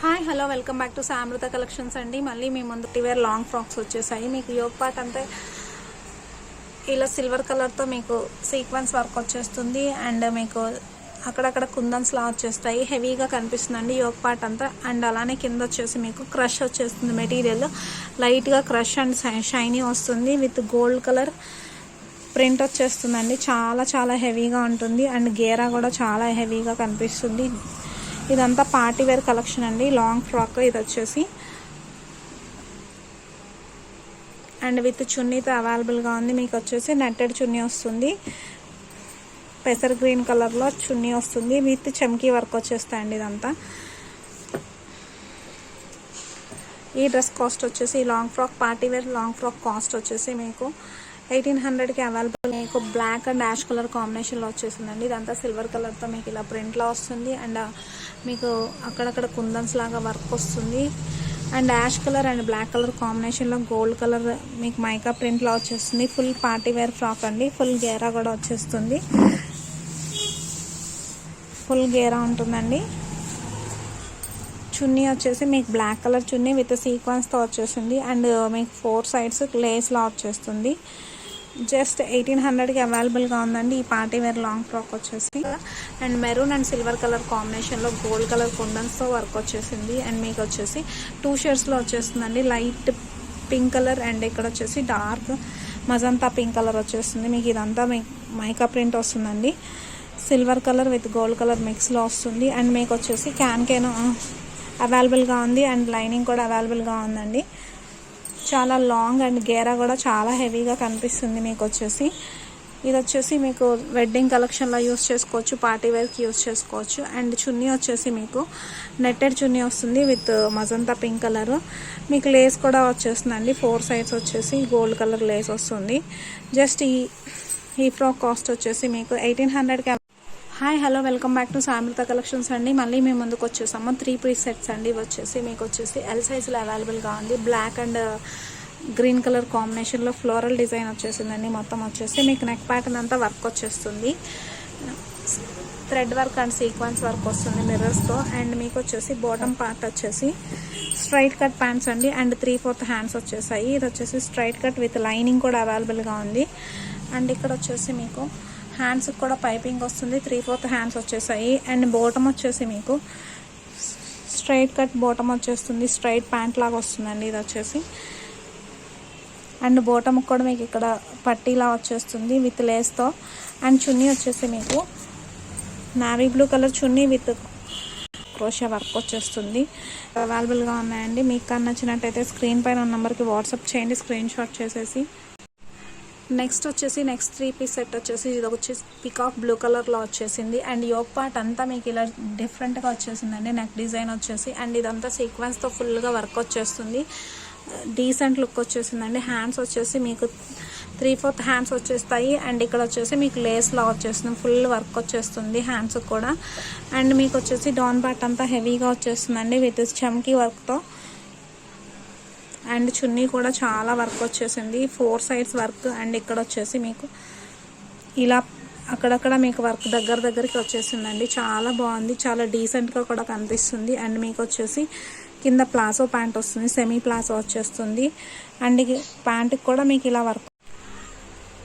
Hi hello welcome back to Samrutha collections అండి. మళ్ళీ మీ ముందు టివేర్ లాంగ్ ఫ్రాక్స్ వచ్చేసాయి. మీకు యోగ్ పార్ట్ అంటే ఇలా సిల్వర్ కలర్తో మీకు సీక్వెన్స్ వర్క్ వచ్చేస్తుంది. అండ్ మీకు అక్కడక్కడ కుందన్స్ లా వచ్చేస్తాయి. హెవీగా కనిపిస్తుందండి యోగ్ పార్ట్ అంతా. అండ్ అలానే కింద వచ్చేసి మీకు క్రష్ వచ్చేస్తుంది మెటీరియల్. లైట్గా క్రష్ అండ్ షైనీ వస్తుంది. విత్ గోల్డ్ కలర్ ప్రింట్ వచ్చేస్తుందండి. చాలా చాలా హెవీగా ఉంటుంది. అండ్ గేరా కూడా చాలా హెవీగా కనిపిస్తుంది. ఇదంతా పార్టీ వేర్ కలెక్షన్ అండి. లాంగ్ ఫ్రాక్ ఇది వచ్చేసి అండ్ విత్ చున్నీతో అవైలబుల్గా ఉంది. మీకు వచ్చేసి నెట్టెడ్ చున్నీ వస్తుంది. పెసర్ గ్రీన్ కలర్లో చున్నీ వస్తుంది. విత్ చమ్కీ వర్క్ వచ్చేస్తాయండి ఇదంతా. ఈ డ్రెస్ కాస్ట్ వచ్చేసి long frock party wear long frock cost వచ్చేసి మీకు ఎయిటీన్ హండ్రెడ్కి అవైలబుల్ మీకు బ్లాక్ అండ్ యాష్ కలర్ కాంబినేషన్లో వచ్చేసిందండి. ఇదంతా సిల్వర్ కలర్తో మీకు ఇలా ప్రింట్లో వస్తుంది. అండ్ uh, మీకు అక్కడక్కడ కుందన్స్ లాగా వర్క్ వస్తుంది. And ash colour and black colour కాంబినేషన్లో గోల్డ్ కలర్ మీకు మైకా ప్రింట్లో వచ్చేస్తుంది. ఫుల్ పార్టీ వేర్ ఫ్రాక్ అండి. ఫుల్ గేరా కూడా వచ్చేస్తుంది. ఫుల్ గేరా ఉంటుందండి. చున్నీ వచ్చేసి మీకు బ్లాక్ కలర్ చున్నీ విత్ సీక్వెన్స్తో వచ్చేసింది. అండ్ uh, మీకు ఫోర్ సైడ్స్ లేస్లా వచ్చేస్తుంది. జస్ట్ ఎయిటీన్ హండ్రెడ్కి అవైలబుల్గా ఉందండి. ఈ పార్టీ వేర్ లాంగ్ ఫ్రాక్ వచ్చేసి. And maroon and silver colour కాంబినేషన్లో గోల్డ్ కలర్ కుండన్స్తో వర్క్ వచ్చేసింది. అండ్ మీకు వచ్చేసి టూ షేడ్స్లో వచ్చేస్తుందండి. లైట్ పింక్ కలర్ అండ్ ఇక్కడ వచ్చేసి డార్క్ మజంతా పింక్ కలర్ వచ్చేస్తుంది. మీకు ఇదంతా మైకా ప్రింట్ వస్తుందండి. Silver colour with gold colour మిక్స్లో వస్తుంది. అండ్ మీకు వచ్చేసి క్యాన్ క్యాన్ అవైలబుల్గా ఉంది. అండ్ లైనింగ్ కూడా అవైలబుల్గా ఉందండి. చాలా లాంగ్ అండ్ గేరా కూడా చాలా హెవీగా కనిపిస్తుంది మీకు వచ్చేసి. ఇది వచ్చేసి మీకు వెడ్డింగ్ కలెక్షన్లో యూస్ చేసుకోవచ్చు పార్టీ వేర్కి యూస్ చేసుకోవచ్చు. అండ్ చున్నీ వచ్చేసి మీకు నెట్టెడ్ చున్నీ వస్తుంది విత్ మజంతా పింక్ కలర్ మీకు లేస్ కూడా వచ్చేస్తుందండి. ఫోర్ సైడ్స్ వచ్చేసి గోల్డ్ కలర్ లేస్ వస్తుంది. జస్ట్ ఈ ఈ ఫ్రాక్ కాస్ట్ వచ్చేసి మీకు ఎయిటీన్ హండ్రెడ్కి hi hello welcome back to Samrutha collections అండి. మళ్ళీ మేము ముందుకు వచ్చేసాము. త్రీ పీస్ సెట్స్ అండి ఇవి వచ్చేసి. మీకు వచ్చేసి ఎల్ సైజులో అవైలబుల్గా ఉంది. బ్లాక్ అండ్ గ్రీన్ కలర్ కాంబినేషన్లో ఫ్లోరల్ డిజైన్ వచ్చేసిందండి. మొత్తం వచ్చేసి మీకు నెక్ ప్యాటర్న్ అంతా వర్క్ వచ్చేస్తుంది. Thread work and sequence work వస్తుంది మిర్రర్స్తో అండ్ మీకు వచ్చేసి బాటమ్ పార్ట్ వచ్చేసి స్ట్రైట్ కట్ ప్యాంట్స్ అండి. అండ్ త్రీ ఫోర్త్ హ్యాండ్స్ వచ్చేసాయి. ఇది వచ్చేసి స్ట్రైట్ కట్ విత్ లైనింగ్ కూడా అవైలబుల్గా ఉంది. అండ్ ఇక్కడ వచ్చేసి మీకు హ్యాండ్స్కి కూడా పైపింగ్ వస్తుంది. త్రీ ఫోర్త్ హ్యాండ్స్ వచ్చేసాయి. అండ్ బోటమ్ వచ్చేసి మీకు స్ట్రైట్ కట్ బోటమ్ వచ్చేస్తుంది. స్ట్రైట్ ప్యాంట్ లాగా వస్తుందండి ఇది వచ్చేసి. అండ్ బోటం కూడా మీకు ఇక్కడ పట్టీలా వచ్చేస్తుంది విత్ లేస్తో అండ్ చున్నీ వచ్చేసి మీకు navy blue colour chunni with crochet work వచ్చేస్తుంది. అవైలబుల్గా ఉన్నాయండి. మీకు కానీ నచ్చినట్టయితే స్క్రీన్ పైన నెంబర్కి వాట్సాప్ చేయండి. స్క్రీన్ షాట్ చేసేసి నెక్స్ట్ వచ్చేసి నెక్స్ట్ త్రీ పీస్ సెట్ వచ్చేసి ఇది వచ్చేసి పికాక్ బ్లూ కలర్లో వచ్చేసింది. అండ్ యోక్ పార్ట్ అంతా మీకు ఇలా డిఫరెంట్గా వచ్చేసిందండి. నెక్ డిజైన్ వచ్చేసి అండ్ ఇదంతా సీక్వెన్స్తో ఫుల్గా వర్క్ వచ్చేస్తుంది. డీసెంట్ లుక్ వచ్చేసిందండి. హ్యాండ్స్ వచ్చేసి మీకు త్రీ ఫోర్త్ హ్యాండ్స్ వచ్చేస్తాయి. అండ్ ఇక్కడ వచ్చేసి మీకు లేస్లా వచ్చేస్తుంది. ఫుల్ వర్క్ వచ్చేస్తుంది హ్యాండ్స్ కూడా. అండ్ మీకు వచ్చేసి డాన్ బాట్ అంతా హెవీగా వచ్చేస్తుందండి. విత్ చమ్కీ వర్క్తో అండ్ చున్నీ కూడా చాలా వర్క్ వచ్చేసింది. ఫోర్ సైడ్స్ వర్క్ అండ్ ఇక్కడ వచ్చేసి మీకు ఇలా అక్కడక్కడ మీకు వర్క్ దగ్గర దగ్గరికి వచ్చేసిందండి. చాలా బాగుంది. చాలా డీసెంట్గా కూడా కనిపిస్తుంది. అండ్ మీకు వచ్చేసి కింద ప్లాజో ప్యాంట్ వస్తుంది. సెమీ ప్లాజో వచ్చేస్తుంది. అండ్ ప్యాంట్కి కూడా మీకు ఇలా వర్క్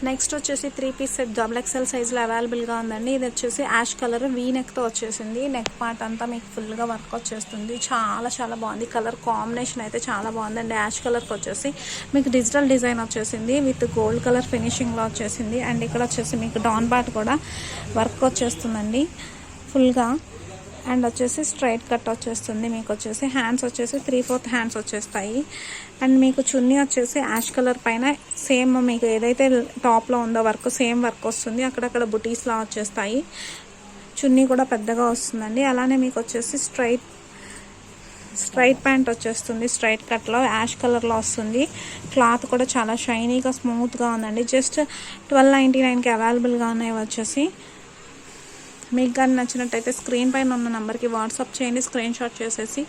నెక్స్ట్ వచ్చేసి three piece set double XL సైజ్లో అవైలబుల్గా ఉందండి. ఇది వచ్చేసి యాష్ కలర్ వీ నెక్తో వచ్చేసింది. నెక్ పార్ట్ అంతా మీకు ఫుల్గా వర్క్ వచ్చేస్తుంది. చాలా చాలా బాగుంది. కలర్ కాంబినేషన్ అయితే చాలా బాగుందండి. యాష్ కలర్కి వచ్చేసి మీకు డిజిటల్ డిజైన్ వచ్చేసింది. విత్ గోల్డ్ కలర్ ఫినిషింగ్లో వచ్చేసింది. అండ్ ఇక్కడ వచ్చేసి మీకు డాన్ పార్ట్ కూడా వర్క్ వచ్చేస్తుందండి. ఫుల్గా అండ్ వచ్చేసి స్ట్రైట్ కట్ వచ్చేస్తుంది మీకు వచ్చేసి హ్యాండ్స్ వచ్చేసి త్రీ ఫోర్త్ హ్యాండ్స్ వచ్చేస్తాయి. అండ్ మీకు చున్నీ వచ్చేసి యాష్ కలర్ పైన సేమ్ మీకు ఏదైతే టాప్లో ఉందో వర్క్ సేమ్ వర్క్ వస్తుంది. అక్కడక్కడ బుటీస్లా వచ్చేస్తాయి. చున్నీ కూడా పెద్దగా వస్తుందండి. అలానే మీకు వచ్చేసి స్ట్రైట్ స్ట్రైట్ ప్యాంట్ వచ్చేస్తుంది. స్ట్రైట్ కట్లో యాష్ కలర్లో వస్తుంది. క్లాత్ కూడా చాలా షైనీగా స్మూత్గా ఉందండి. జస్ట్ ట్వెల్వ్ నైంటీ నైన్కి అవైలబుల్గా ఉన్నాయి వచ్చేసి. మీకు కానీ నచ్చినట్టయితే స్క్రీన్ పైన ఉన్న నెంబర్కి వాట్సాప్ చేయండి స్క్రీన్ షాట్ చేసేసి.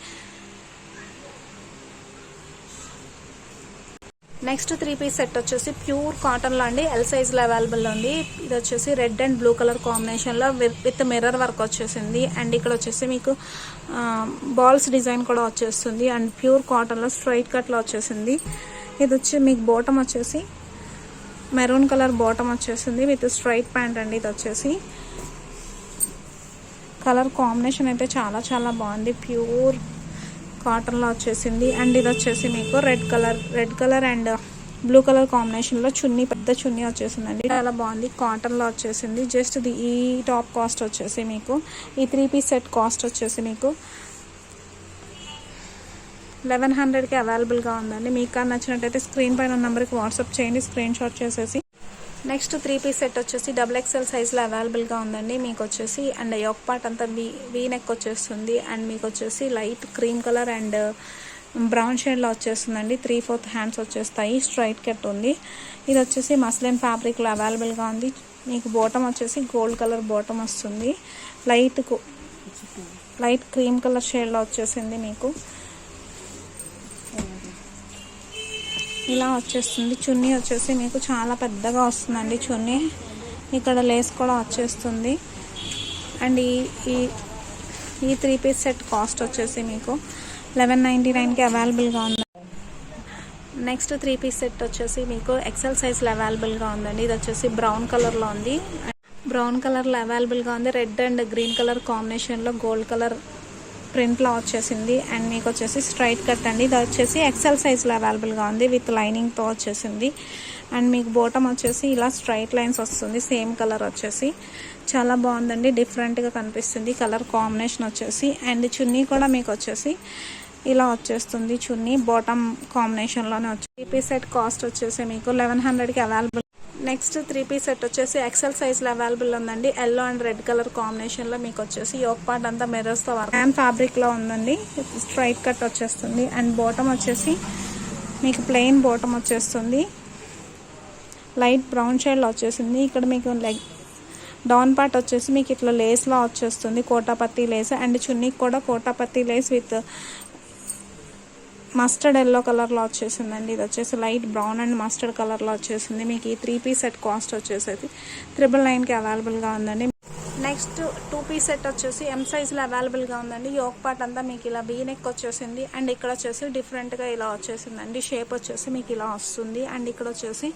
నెక్స్ట్ త్రీ పీస్ సెట్ వచ్చేసి ప్యూర్ కాటన్లో అండి ఎల్ సైజ్లో అవైలబుల్ ఉంది. ఇది వచ్చేసి రెడ్ అండ్ బ్లూ కలర్ కాంబినేషన్లో విత్ మిర్రర్ వర్క్ వచ్చేసింది. అండ్ ఇక్కడ వచ్చేసి మీకు బాల్స్ డిజైన్ కూడా వచ్చేస్తుంది. అండ్ ప్యూర్ కాటన్లో స్ట్రైట్ కట్లో వచ్చేసింది. ఇది వచ్చి మీకు బోటం వచ్చేసి మెరూన్ కలర్ బాటమ్ వచ్చేసింది విత్ స్ట్రైట్ ప్యాంట్ అండి ఇది వచ్చేసి. కలర్ కాంబినేషన్ అయితే చాలా చాలా బాగుంది. ప్యూర్ కాటన్లో వచ్చేసింది. అండ్ ఇది వచ్చేసి మీకు red colour red colour and blue colour కాంబినేషన్లో చున్నీ పెద్ద చున్నీ వచ్చేసిందండి. చాలా బాగుంది. కాటన్లో వచ్చేసింది. జస్ట్ ఇది ఈ టాప్ కాస్ట్ వచ్చేసి మీకు ఈ త్రీ పీస్ సెట్ కాస్ట్ వచ్చేసి మీకు లెవెన్ హండ్రెడ్కి అవైలబుల్గా ఉందండి. మీకు నచ్చినట్టయితే స్క్రీన్ పైన నెంబర్కి వాట్సాప్ చేయండి. స్క్రీన్ షాట్ చేసేసి నెక్స్ట్ త్రీ పీస్ సెట్ వచ్చేసి డబుల్ ఎక్స్ఎల్ సైజ్లో అవైలబుల్గా ఉందండి. మీకు వచ్చేసి అండ్ యొక్క పార్ట్ అంతా వీ వీ నెక్ వచ్చేస్తుంది. అండ్ మీకు వచ్చేసి light cream colour and brown షేడ్లో వచ్చేస్తుందండి. త్రీ ఫోర్త్ హ్యాండ్స్ వచ్చేస్తాయి. స్ట్రైట్ కట్ ఉంది. ఇది వచ్చేసి మస్లిన్ ఫ్యాబ్రిక్లో అవైలబుల్గా ఉంది. మీకు బోటం వచ్చేసి గోల్డ్ కలర్ బోటం వస్తుంది. లైట్ లైట్ క్రీమ్ కలర్ షేడ్లో వచ్చేసింది మీకు. ఇలా వచ్చేస్తుంది. చున్నీ వచ్చేసి మీకు చాలా పెద్దగా వస్తుందండి చున్నీ. ఇక్కడ లేస్ కూడా వచ్చేస్తుంది. అండ్ ఈ ఈ ఈ త్రీ పీస్ సెట్ కాస్ట్ వచ్చేసి మీకు లెవెన్ నైంటీ నైన్కి అవైలబుల్గా ఉంది నెక్స్ట్ త్రీ పీస్ సెట్ వచ్చేసి మీకు ఎక్సెల్ సైజ్లో అవైలబుల్గా ఉందండి. ఇది వచ్చేసి బ్రౌన్ కలర్లో ఉంది. బ్రౌన్ కలర్లో అవైలబుల్గా ఉంది. రెడ్ అండ్ గ్రీన్ కలర్ కాంబినేషన్లో గోల్డ్ కలర్ ప్రింట్లో వచ్చేసింది అండ్ మీకు వచ్చేసి స్ట్రైట్ కట్ అండి. ఇది వచ్చేసి ఎక్సెల్ సైజ్లో అవైలబుల్గా ఉంది విత్ లైనింగ్తో వచ్చేసింది. అండ్ మీకు బోటం వచ్చేసి ఇలా స్ట్రైట్ లైన్స్ వస్తుంది. సేమ్ కలర్ వచ్చేసి. చాలా బాగుందండి. డిఫరెంట్గా కనిపిస్తుంది. కలర్ కాంబినేషన్ వచ్చేసి. అండ్ చున్నీ కూడా మీకు వచ్చేసి ఇలా వచ్చేస్తుంది. చున్నీ బాటమ్ కాంబినేషన్లోనే వచ్చి త్రీ సెట్ కాస్ట్ వచ్చేసి మీకు లెవెన్ హండ్రెడ్కి available next three piece set వచ్చేసి ఎక్సెల్ సైజ్లో అవైలబుల్ ఉందండి. ఎల్లో అండ్ రెడ్ కలర్ కాంబినేషన్లో మీకు వచ్చేసి యోక్ పార్ట్ అంతా మిర్రర్స్తో వర్క్ హ్యాండ్ ఫ్యాబ్రిక్లో ఉందండి. స్ట్రైట్ కట్ వచ్చేస్తుంది. అండ్ బాటమ్ వచ్చేసి మీకు ప్లెయిన్ బాటమ్ వచ్చేస్తుంది. లైట్ బ్రౌన్ షేడ్లో వచ్చేసింది. ఇక్కడ మీకు లెగ్ డౌన్ పార్ట్ వచ్చేసి మీకు ఇట్లా లేస్లా వచ్చేస్తుంది. కోటాపత్తి లేస్ అండ్ చున్నీకి కూడా కోటాపత్తి లేస్ విత్ మస్టర్డ్ ఎల్లో కలర్లో వచ్చేసిందండి. ఇది వచ్చేసి లైట్ బ్రౌన్ అండ్ మస్టర్డ్ కలర్లో వచ్చేసింది. మీకు ఈ త్రీ పీస్ సెట్ కాస్ట్ వచ్చేసి త్రిబుల్ నైన్కి అవైలబుల్గా ఉందండి. నెక్స్ట్ టూ పీస్ సెట్ వచ్చేసి ఎం సైజ్లో అవైలబుల్గా ఉందండి. యోక్ పార్ట్ అంతా మీకు ఇలా బీ నెక్ వచ్చేసింది. అండ్ ఇక్కడ వచ్చేసి డిఫరెంట్గా ఇలా వచ్చేసిందండి. షేప్ వచ్చేసి మీకు ఇలా వస్తుంది. అండ్ ఇక్కడ వచ్చేసి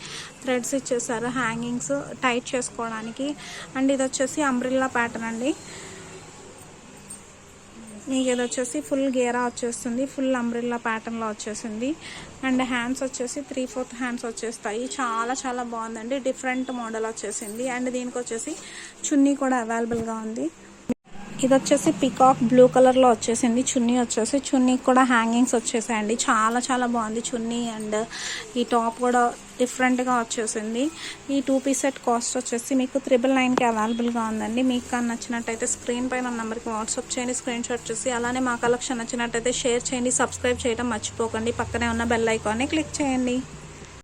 థ్రెడ్స్ ఇచ్చేసారు. హ్యాంగింగ్స్ టైట్ చేసుకోవడానికి. అండ్ ఇది వచ్చేసి అంబ్రిల్లా ప్యాటర్న్ అండి. మీకు ఇది వచ్చేసి ఫుల్ గేరా వచ్చేస్తుంది. ఫుల్ అంబ్రిల్లా ప్యాటర్న్లో వచ్చేసింది. అండ్ హ్యాండ్స్ వచ్చేసి త్రీ ఫోర్త్ హ్యాండ్స్ వచ్చేస్తాయి. చాలా చాలా బాగుందండి. డిఫరెంట్ మోడల్ వచ్చేసింది. అండ్ దీనికి వచ్చేసి చున్నీ కూడా అవైలబుల్గా ఉంది. ఇది వచ్చేసి పికాక్ బ్లూ కలర్లో వచ్చేసింది. చున్నీ వచ్చేసి చున్నీకి కూడా హ్యాంగింగ్స్ వచ్చేసాయండి. చాలా చాలా బాగుంది చున్నీ అండ్ ఈ టాప్ కూడా డిఫరెంట్గా వచ్చేసింది. ఈ టూ పీస్ సెట్ కాస్ట్ వచ్చేసి మీకు త్రిబుల్ నైన్కి అవైలబుల్గా ఉందండి. మీకు కానీ నచ్చినట్టయితే స్క్రీన్ పైన నెంబర్కి వాట్సాప్ చేయండి స్క్రీన్ షాట్ చేసి. అలానే మా కలెక్షన్ నచ్చినట్టయితే షేర్ చేయండి సబ్స్క్రైబ్ చేయడం మర్చిపోకండి. పక్కనే ఉన్న బెల్ ఐకాన్ని క్లిక్ చేయండి.